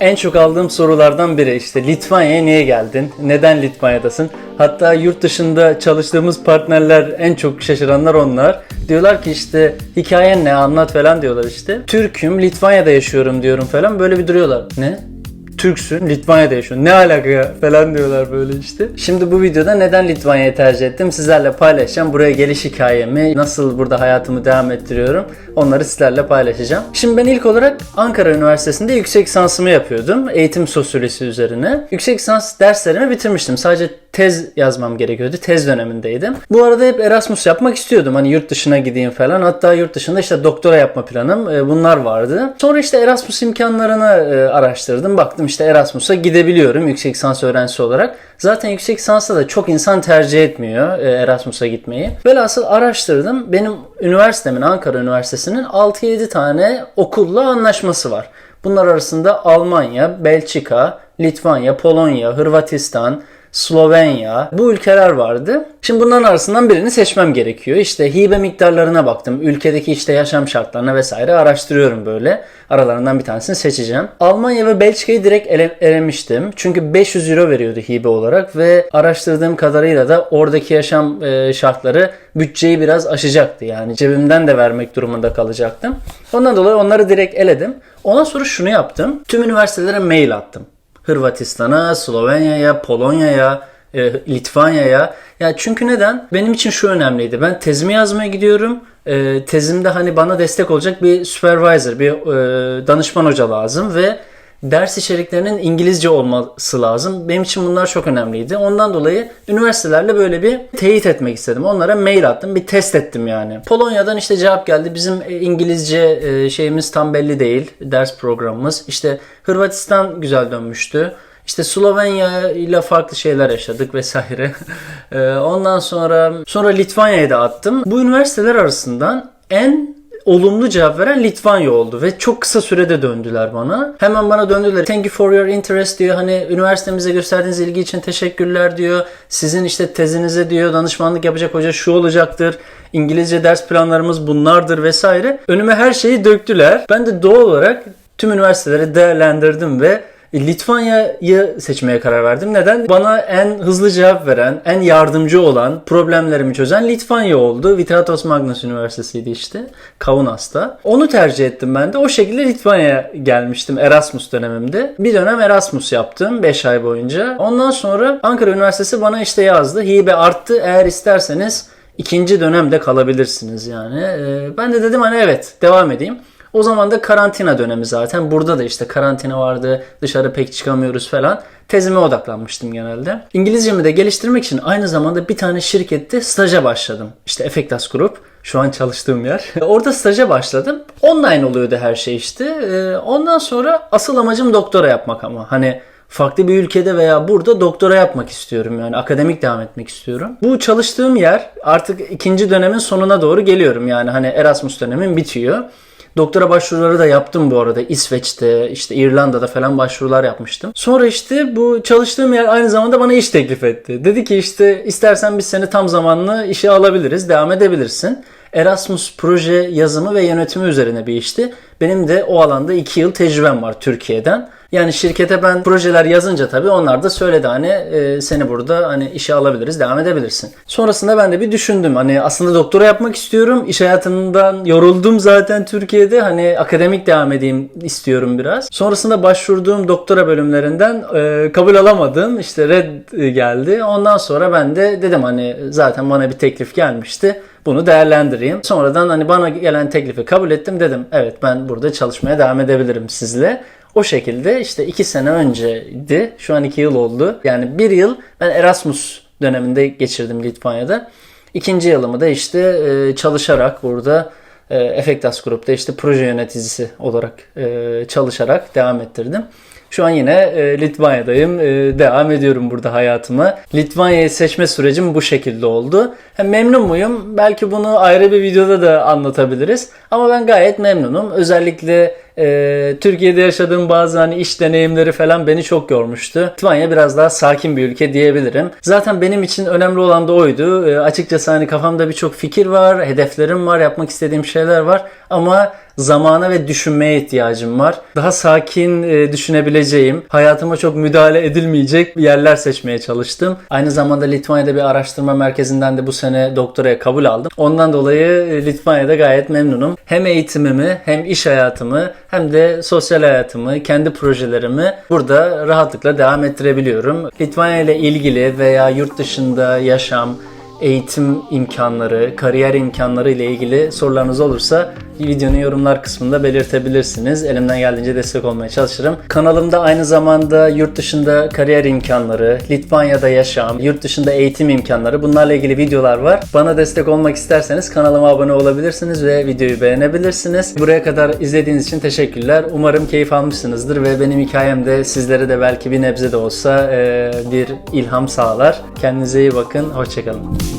En çok aldığım sorulardan biri işte Litvanya'ya niye geldin? Neden Litvanya'dasın? Hatta yurt dışında çalıştığımız partnerler en çok şaşıranlar onlar. Diyorlar ki işte hikayen ne anlat falan diyorlar işte. Türk'üm Litvanya'da yaşıyorum diyorum falan böyle bir duruyorlar. Ne? Türksün, Litvanya'da yaşıyorsun. Ne alaka ya? falan diyorlar böyle işte. Şimdi bu videoda neden Litvanya'yı tercih ettim sizlerle paylaşacağım. Buraya geliş hikayemi, nasıl burada hayatımı devam ettiriyorum onları sizlerle paylaşacağım. Şimdi ben ilk olarak Ankara Üniversitesi'nde yüksek lisansımı yapıyordum. Eğitim sosyolojisi üzerine. Yüksek lisans derslerimi bitirmiştim. Sadece tez yazmam gerekiyordu. Tez dönemindeydim. Bu arada hep Erasmus yapmak istiyordum. Hani yurt dışına gideyim falan. Hatta yurt dışında işte doktora yapma planım. e, Bunlar vardı. Sonra işte Erasmus imkanlarını e, araştırdım. Baktım işte Erasmus'a gidebiliyorum yüksek lisans öğrencisi olarak. Zaten yüksek lisansta da çok insan tercih etmiyor e, Erasmus'a gitmeyi. Velhasıl araştırdım. Benim üniversitemin, Ankara Üniversitesi'nin 6-7 tane okulla anlaşması var. Bunlar arasında Almanya, Belçika, Litvanya, Polonya, Hırvatistan, Slovenya bu ülkeler vardı. Şimdi bunların arasından birini seçmem gerekiyor. İşte hibe miktarlarına baktım. Ülkedeki işte yaşam şartlarına vesaire araştırıyorum böyle. Aralarından bir tanesini seçeceğim. Almanya ve Belçika'yı direkt ele- elemiştim. Çünkü 500 euro veriyordu hibe olarak ve araştırdığım kadarıyla da oradaki yaşam e, şartları bütçeyi biraz aşacaktı. Yani cebimden de vermek durumunda kalacaktım. Ondan dolayı onları direkt eledim. Ondan sonra şunu yaptım. Tüm üniversitelere mail attım. Hırvatistan'a, Slovenya'ya, Polonya'ya, e, Litvanya'ya. Ya çünkü neden? Benim için şu önemliydi. Ben tezimi yazmaya gidiyorum. E, tezimde hani bana destek olacak bir supervisor, bir e, danışman hoca lazım ve ders içeriklerinin İngilizce olması lazım. Benim için bunlar çok önemliydi. Ondan dolayı üniversitelerle böyle bir teyit etmek istedim. Onlara mail attım. Bir test ettim yani. Polonya'dan işte cevap geldi. Bizim e, İngilizce e, şeyimiz tam belli değil. Ders programımız. İşte Hırvatistan güzel dönmüştü. İşte Slovenya ile farklı şeyler yaşadık vesaire. E, Ondan sonra sonra Litvanya'ya da attım. Bu üniversiteler arasından en olumlu cevap veren Litvanya oldu ve çok kısa sürede döndüler bana. Hemen bana döndüler. Thank you for your interest diyor. Hani üniversitemize gösterdiğiniz ilgi için teşekkürler diyor. Sizin işte tezinize diyor danışmanlık yapacak hoca şu olacaktır. İngilizce ders planlarımız bunlardır vesaire. Önüme her şeyi döktüler. Ben de doğal olarak tüm üniversiteleri değerlendirdim ve Litvanya'yı seçmeye karar verdim. Neden? Bana en hızlı cevap veren, en yardımcı olan, problemlerimi çözen Litvanya oldu. Vitratos Magnus Üniversitesi'ydi işte. Kaunas'ta. Onu tercih ettim ben de. O şekilde Litvanya'ya gelmiştim Erasmus dönemimde. Bir dönem Erasmus yaptım 5 ay boyunca. Ondan sonra Ankara Üniversitesi bana işte yazdı. Hibe arttı. Eğer isterseniz ikinci dönemde kalabilirsiniz yani. Ee, Ben de dedim hani evet devam edeyim. O zaman da karantina dönemi zaten. Burada da işte karantina vardı. Dışarı pek çıkamıyoruz falan. Tezime odaklanmıştım genelde. İngilizcemi de geliştirmek için aynı zamanda bir tane şirkette staja başladım. İşte Effectas Group. Şu an çalıştığım yer. Orada staja başladım. Online oluyordu her şey işte. Ee, Ondan sonra asıl amacım doktora yapmak ama. Hani farklı bir ülkede veya burada doktora yapmak istiyorum yani akademik devam etmek istiyorum. Bu çalıştığım yer artık ikinci dönemin sonuna doğru geliyorum yani hani Erasmus dönemin bitiyor. Doktora başvuruları da yaptım bu arada. İsveç'te, işte İrlanda'da falan başvurular yapmıştım. Sonra işte bu çalıştığım yer aynı zamanda bana iş teklif etti. Dedi ki işte istersen biz seni tam zamanlı işe alabiliriz, devam edebilirsin. Erasmus proje yazımı ve yönetimi üzerine bir işti. Benim de o alanda 2 yıl tecrübem var Türkiye'den. Yani şirkete ben projeler yazınca tabii onlar da söyledi hani e, seni burada hani işe alabiliriz, devam edebilirsin. Sonrasında ben de bir düşündüm. Hani aslında doktora yapmak istiyorum. İş hayatından yoruldum zaten Türkiye'de. Hani akademik devam edeyim istiyorum biraz. Sonrasında başvurduğum doktora bölümlerinden e, kabul alamadım. İşte red geldi. Ondan sonra ben de dedim hani zaten bana bir teklif gelmişti bunu değerlendireyim. Sonradan hani bana gelen teklifi kabul ettim dedim. Evet ben burada çalışmaya devam edebilirim sizle. O şekilde işte iki sene önceydi. Şu an iki yıl oldu. Yani bir yıl ben Erasmus döneminde geçirdim Litvanya'da. İkinci yılımı da işte e, çalışarak burada e, Effectas Group'ta işte proje yöneticisi olarak e, çalışarak devam ettirdim. Şu an yine Litvanya'dayım. Devam ediyorum burada hayatıma. Litvanya'yı seçme sürecim bu şekilde oldu. Memnun muyum? Belki bunu ayrı bir videoda da anlatabiliriz. Ama ben gayet memnunum. Özellikle e, Türkiye'de yaşadığım bazı hani iş deneyimleri falan beni çok yormuştu. Litvanya biraz daha sakin bir ülke diyebilirim. Zaten benim için önemli olan da oydu. E, açıkçası hani kafamda birçok fikir var, hedeflerim var, yapmak istediğim şeyler var. Ama zamana ve düşünmeye ihtiyacım var. Daha sakin e, düşünebileceğim, hayatıma çok müdahale edilmeyecek yerler seçmeye çalıştım. Aynı zamanda Litvanya'da bir araştırma merkezinden de bu sene doktoraya kabul aldım. Ondan dolayı e, Litvanya'da gayet memnunum. Hem eğitimimi, hem iş hayatımı, hem de sosyal hayatımı, kendi projelerimi burada rahatlıkla devam ettirebiliyorum. Litvanya ile ilgili veya yurt dışında yaşam, eğitim imkanları, kariyer imkanları ile ilgili sorularınız olursa videonun yorumlar kısmında belirtebilirsiniz. Elimden geldiğince destek olmaya çalışırım. Kanalımda aynı zamanda yurt dışında kariyer imkanları, Litvanya'da yaşam, yurt dışında eğitim imkanları bunlarla ilgili videolar var. Bana destek olmak isterseniz kanalıma abone olabilirsiniz ve videoyu beğenebilirsiniz. Buraya kadar izlediğiniz için teşekkürler. Umarım keyif almışsınızdır ve benim hikayem de sizlere de belki bir nebze de olsa bir ilham sağlar. Kendinize iyi bakın. Hoşçakalın.